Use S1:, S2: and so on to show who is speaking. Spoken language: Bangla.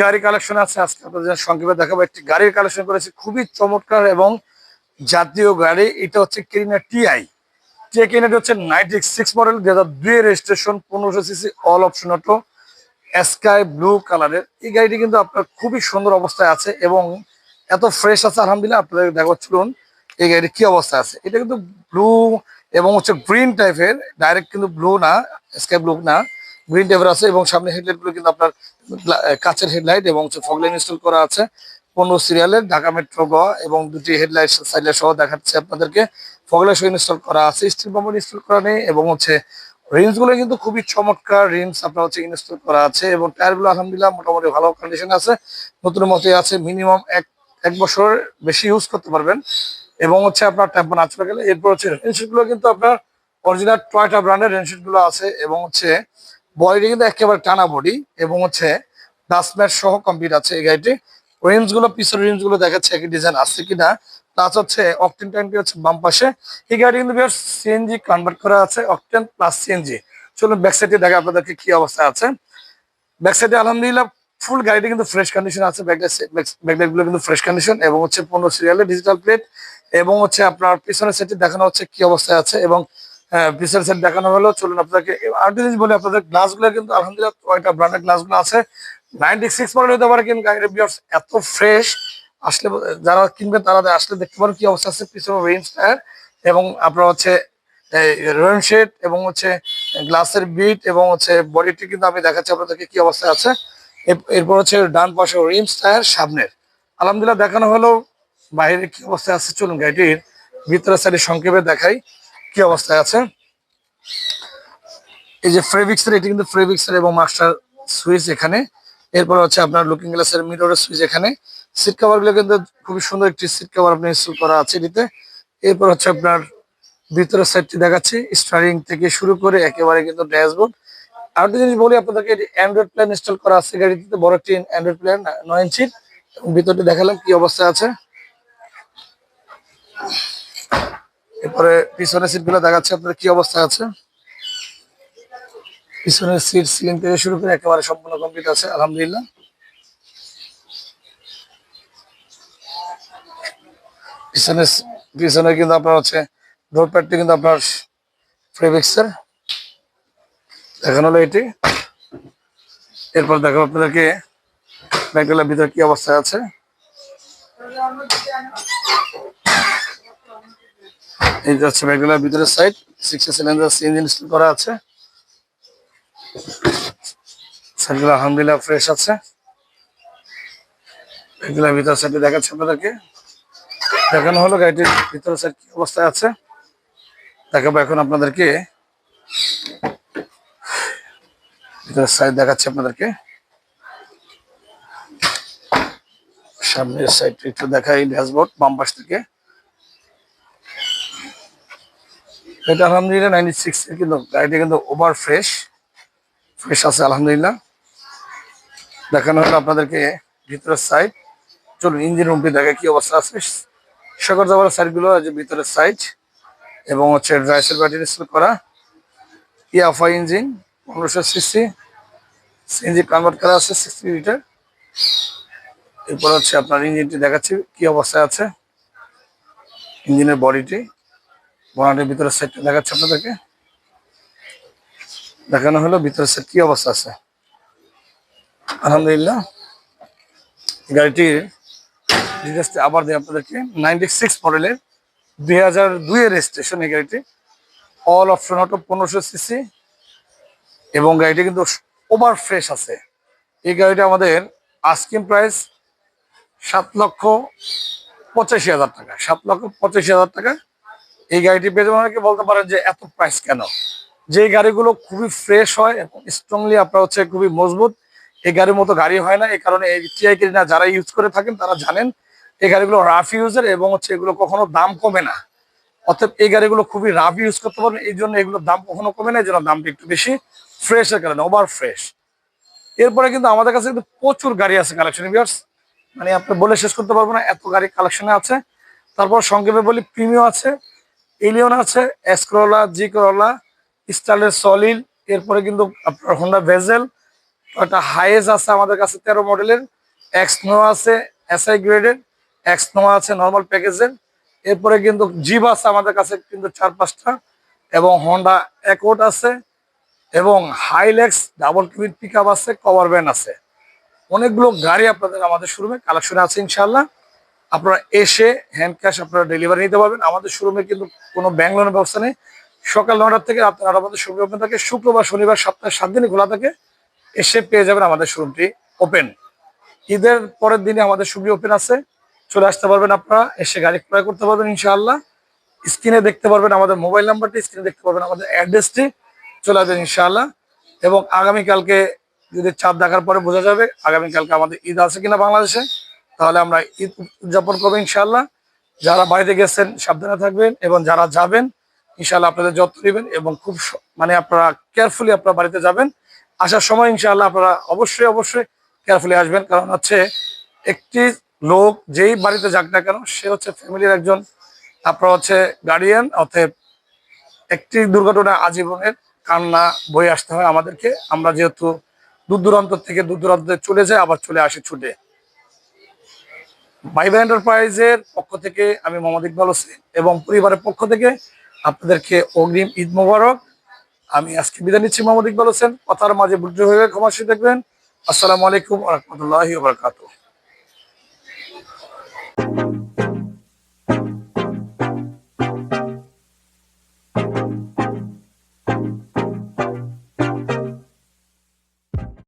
S1: গাড়ির কালেকশন খুবই চমৎকার এবং জাতীয় গাড়ি। এটা হচ্ছে হচ্ছে ninety six all sky blue এই গাড়িটি কিন্তু আপনার খুবই সুন্দর অবস্থায় আছে এবং এত ফ্রেশ আছে, আলহামদুলিল্লাহ আপনাদের দেখো চলুন। এই গাড়ির কি অবস্থা আছে? এটা কিন্তু ব্লু এবং হচ্ছে গ্রিন টাইপের ডাইরেক্ট কিন্তু ব্লু না স্কাই ব্লু না গ্রিন টাইপের আছে এবং সামনে হেডলাইটগুলো কিন্তু আপনার কাচের হেডলাইট এবং হচ্ছে ফগলাইন ইনস্টল করা আছে। পনেরো সিরিয়ালের ঢাকা মেট্রো গ এবং দুটি হেডলাইট সাইডলাইট সহ দেখাচ্ছে আপনাদেরকে। ফগলাইট সহ ইনস্টল করা আছে স্টিল বাম্পার ইনস্টল করা নেই এবং হচ্ছে রিমসগুলো কিন্তু খুবই চমৎকার রিমস আপনার হচ্ছে ইনস্টল করা আছে এবং টায়ারগুলো আলহামদুলিল্লাহ মোটামুটি ভালো কন্ডিশন আছে। নতুন মতোই আছে মিনিমাম এক এক বছর বেশি ইউজ করতে পারবেন। এবং হচ্ছে আপনার টেম্পো না চলে গেলে, এরপর হচ্ছে রেনশিটগুলো কিন্তু আপনার অরিজিনাল টয়টা ব্র্যান্ডের রেনশিটগুলো আছে এবং হচ্ছে বডিটি কিন্তু একেবারে টানা বডি এবং হচ্ছে ডাস্টম্যাট সহ কমপ্লিট আছে এই গাড়িটি। রিমসগুলো, পিছনের রিমসগুলো দেখাচ্ছে একই ডিজাইন আছে কিনা। প্লাস হচ্ছে অকটেন ট্যাঙ্কটি হচ্ছে বাম পাশে। এই গাড়ি কিন্তু সিএনজি কনভার্ট করা আছে অকটেন প্লাস সিএনজি চলুন ব্যাক সাইডে দেখা আপনাদেরকে কি অবস্থা আছে। ব্যাক সাইডে আলহামদুলিল্লাহ ফুল গাড়িটি কিন্তু ফ্রেশ কন্ডিশন আছে। ব্যাকলাইটগুলো কিন্তু ফ্রেশ কন্ডিশন এবং হচ্ছে পনেরো সিরিয়ালের ডিজিটাল প্লেট এবং হচ্ছে আপনার পিছনের সেটটি দেখানো হচ্ছে কি অবস্থায় আছে এবং আহ, পিছনের সেট দেখানো হলো। চলুন আপনাদেরকে আর একটা জিনিস বলি আপনাদের গ্লাসগুলো কিন্তু আলহামদুলিল্লাহ কয়েকটা ব্র্যান্ডের গ্লাসগুলো আছে। নাইনটি সিক্স মডেল হতে পারে কিন্তু এত ফ্রেশ আসলে যারা কিনবেন তারা আসলে দেখতে পারেন কি অবস্থা আছে পিছনে রেঞ্জ টায়ার এবং আপনার হচ্ছে রেন শেড এবং হচ্ছে গ্লাসের বিট এবং হচ্ছে বডিটি কিন্তু আমি দেখাচ্ছি আপনাদেরকে কি অবস্থায় আছে। এরপর হচ্ছে ডান পাশে রিমস টায়ার সামনের। আলহামদুলিল্লাহ দেখানো হলো বাইরে কি অবস্থায় আছে? চলুন গাড়িটির ভিতরে সাইডে সংক্ষেপে দেখাই কি অবস্থায় আছে। এই যে ফ্রেভিক্সের এটি কিন্তু ফ্রেভিক্সের এবং মাস্টার সুইচ এখানে। এরপর হচ্ছে আপনার লুকিং গ্লাসের মিররের সুইচ এখানে। সিট কভারগুলো কিন্তু খুবই সুন্দর একটি সিট কভার আপনি ইনস্টল করা আছে এটিতে। এরপর হচ্ছে আপনার ভিতরের সাইডটি দেখাচ্ছি। স্টারিং থেকে শুরু করে একেবারে কিন্তু ড্যাশবোর্ড আর একটা জিনিস বলি আপনাদেরকে অ্যান্ড্রয়েড প্ল্যান ইনস্টল করা আছে গাড়িটিতে। বড় একটি অ্যান্ড্রয়েড প্ল্যান নয় ইঞ্চির ভিতরটি দেখালাম কি অবস্থায় আছে। এরপরে পিছনের সিটগুলো দেখাচ্ছে আপনার কি অবস্থা আছে? পিছনের সিট সিলিং থেকে শুরু করে একেবারে সম্পূর্ণ কমপ্লিট আছে, আলহামদুলিল্লাহ। পিছনে পিছনে কিন্তু আপনার হচ্ছে ডোর প্যাডটি কিন্তু আপনার ফ্রেভিক্সের দেখানো হলো এটি। এরপর দেখো আপনাদেরকে ব্যাগগুলোর ভিতরে কি অবস্থায় আছে। এই যে হচ্ছে ব্যাগগুলোর ভিতরের side six cylinder CNG install করা আছে। সাইডগুলো আলহামদুলিল্লাহ ফ্রেশ আছে। ব্যাগগুলোর ভিতরের সাইডে দেখাচ্ছে আপনাদেরকে। দেখানো হলো গাড়িটির ভিতরের সাইড কি অবস্থায় আছে। দেখাবো এখন আপনাদেরকে। ভিতরের সাইড দেখাচ্ছি আপনাদেরকে। সামনের সাইড একটু দেখাই ড্যাশবোর্ড বাম পাশ থেকে। এটা আলহামদুলিল্লাহ নাইনটি সিক্স কিন্তু গাড়িটা কিন্তু ওভার ফ্রেশ ফ্রেশ আছে আলহামদুলিল্লাহ। দেখানো হলো আপনাদেরকে ভিতরের সাইড চলুন ইঞ্জিন রুমটি দেখে কি অবস্থা আছে। সকল যাবার সাইডগুলো যে ভিতরের সাইড এবং হচ্ছে ড্রাইসের ব্যাটারি ইনস্টল করা। ইয়াফা ইঞ্জিন পনেরোশো সিসি সিএনজি কনভার্ট করা আছে সিক্সটি লিটার এরপর হচ্ছে আপনার ইঞ্জিনটি দেখাচ্ছি কি অবস্থায় আছে। ইঞ্জিনের বডিটি বনাটের ভিতরের সেটটা দেখাচ্ছে আপনাদেরকে। দেখানো হলো ভিতরের সেট কি অবস্থা আছে? আলহামদুলিল্লাহ। গাড়িটির ডিটেলসটি আবার দিই আপনাদেরকে। নাইনটি সিক্স মডেলের দুই হাজার দুইয়ের রেজিস্ট্রেশন এই গাড়িটি। অল অপশন অটো পনেরোশো সিসি এবং গাড়িটি কিন্তু ওভার ফ্রেশ আছে। এই গাড়িটা আমাদের আস্কিং প্রাইস সাত লক্ষ পঁচাশি হাজার টাকা। সাত লক্ষ পঁচাশি হাজার টাকা এই গাড়িটি যাবেন অনেকে বলতে পারেন যে এত প্রাইস কেন? যে গাড়িগুলো খুবই ফ্রেশ হয় এবং স্ট্রংলি আপনার হচ্ছে খুবই মজবুত, এই গাড়ির মতো গাড়ি হয় না। এই কারণে এই টিআই না যারা ইউজ করে থাকেন তারা জানেন এই গাড়িগুলো রাফ ইউজের এবং হচ্ছে এগুলো কখনো দাম কমে না। অর্থাৎ এই গাড়িগুলো খুবই রাফ ইউজ করতে পারবেন এই জন্য এগুলোর দাম কখনো কমে না, এই জন্য দামটা একটু বেশি। ফ্রেশের কারণে ওভার ফ্রেশ এরপরে কিন্তু আমাদের কাছে কিন্তু প্রচুর গাড়ি আছে কালেকশন ভিউয়ার্স মানে আপনি বলে শেষ করতে পারব না, এত গাড়ি কালেকশনে আছে। তারপর সংক্ষেপে বলি প্রিমিও আছে। এলিয়ন আছে এসকরোলা জি করোলা স্টাইলের সলিড এরপরে কিন্তু আপনার হোন্ডা ভেজেল একটা হাইয়েজ আছে আমাদের কাছে, তেরো মডেলের এক্স নো আছে এসআই গ্রেডের এক্স নো আছে নর্মাল প্যাকেজের এরপরে কিন্তু জিপ আছে আমাদের কাছে কিন্তু চার পাঁচটা, এবং হন্ডা অ্যাকোর্ড আছে, এবং হাইলেক্স ডাবল কিবিন পিক আছে কভার ভ্যান আছে। অনেকগুলো গাড়ি আপনাদের আমাদের শোরুমে কালেকশনে আছে ইনশাল্লাহ আপনারা এসে হ্যান্ড ক্যাশ আপনারা ডেলিভারি নিতে পারবেন। আমাদের শোরুমে কিন্তু কোনো ব্যাংক লোনের ব্যবস্থা নেই। সকাল নটার থেকে আপনারা আমাদের শোরুম ওপেন থাকে। শুক্রবার, শনিবার, সপ্তাহে সাত দিনই খোলা থাকে। এসে পেয়ে যাবেন আমাদের শোরুমটি ওপেন ঈদের পরের দিনে আমাদের শোরুমটি ওপেন আছে। চলে আসতে পারবেন আপনারা। এসে গাড়ি ক্রয় করতে পারবেন ইনশাআল্লাহ। স্ক্রিনে দেখতে পারবেন আমাদের মোবাইল নাম্বারটি স্ক্রিনে দেখতে পারবেন আমাদের অ্যাড্রেসটি চলে আসবেন ইনশাআল্লাহ। এবং আগামীকালকে যদি চাঁদ দেখার পরে বোঝা যাবে আগামীকালকে আমাদের ঈদ আছে কিনা বাংলাদেশে। তাহলে আমরা ঈদ উদযাপন করব ইনশাল্লাহ যারা বাড়িতে গেছেন, সাবধানে থাকবেন এবং যারা যাবেন, ইনশাআল্লাহ আপনাদের যত্ন নেবেন এবং খুব মানে আপনারা কেয়ারফুলি আপনারা বাড়িতে যাবেন। আসার সময় ইনশাল্লাহ আপনারা অবশ্যই অবশ্যই কেয়ারফুলি আসবেন। কারণ হচ্ছে একটি লোক যেই বাড়িতে যাক না কেন, সে হচ্ছে ফ্যামিলির একজন আপনার হচ্ছে গার্ডিয়ান অতএব একটি দুর্ঘটনা আজীবনের কান্না বয়ে আসতে হয় আমাদেরকে। আমরা যেহেতু দূর দূরান্ত থেকে দূর দূরান্তে চলে যাই, আবার চলে আসি ছুটে। ভাইবা এন্টারপ্রাইজের পক্ষ থেকে আমি মোহাম্মদ ইকবাল হোসেন এবং পরিবারের পক্ষ থেকে আপনাদেরকে অগ্রিম ঈদ মোবারক। আমি আজকে বিদায় নিচ্ছি মোহাম্মদ ইকবাল হোসেন। কথার মাঝে বুদ্ধ হয়ে ক্ষমাসী দেখবেন। আসসালামু আলাইকুম রহমতুল্লাহ বারকাতুহ।